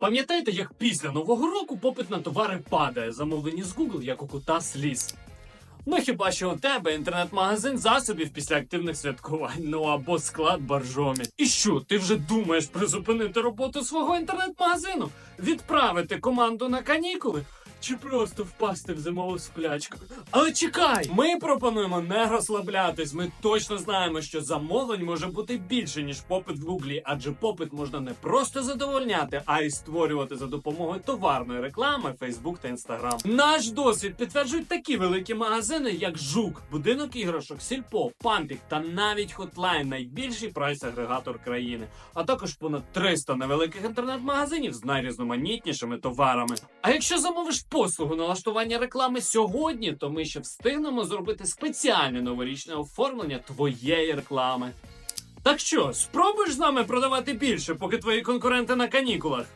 Пам'ятаєте, як після нового року попит на товари падає, замовлені з Google, як у кута сліз? Ну хіба що у тебе інтернет-магазин засобів після активних святкувань, ну або склад боржомі. І що, ти вже думаєш призупинити роботу свого інтернет-магазину? Відправити команду на канікули? Чи просто впасти в зимову сплячку? Але чекай! Ми пропонуємо не розслаблятись. Ми точно знаємо, що замовлень може бути більше, ніж попит в Гуглі, адже попит можна не просто задовольняти, а й створювати за допомогою товарної реклами Facebook та Instagram. Наш досвід підтверджують такі великі магазини, як Жук, будинок іграшок, Сільпо, Пампік та навіть Хотлайн, найбільший прайс-агрегатор країни, а також понад 300 невеликих інтернет-магазинів з найрізноманітнішими товарами. А якщо замовиш послугу налаштування реклами сьогодні, то ми ще встигнемо зробити спеціальне новорічне оформлення твоєї реклами. Так що, спробуєш з нами продавати більше, поки твої конкуренти на канікулах?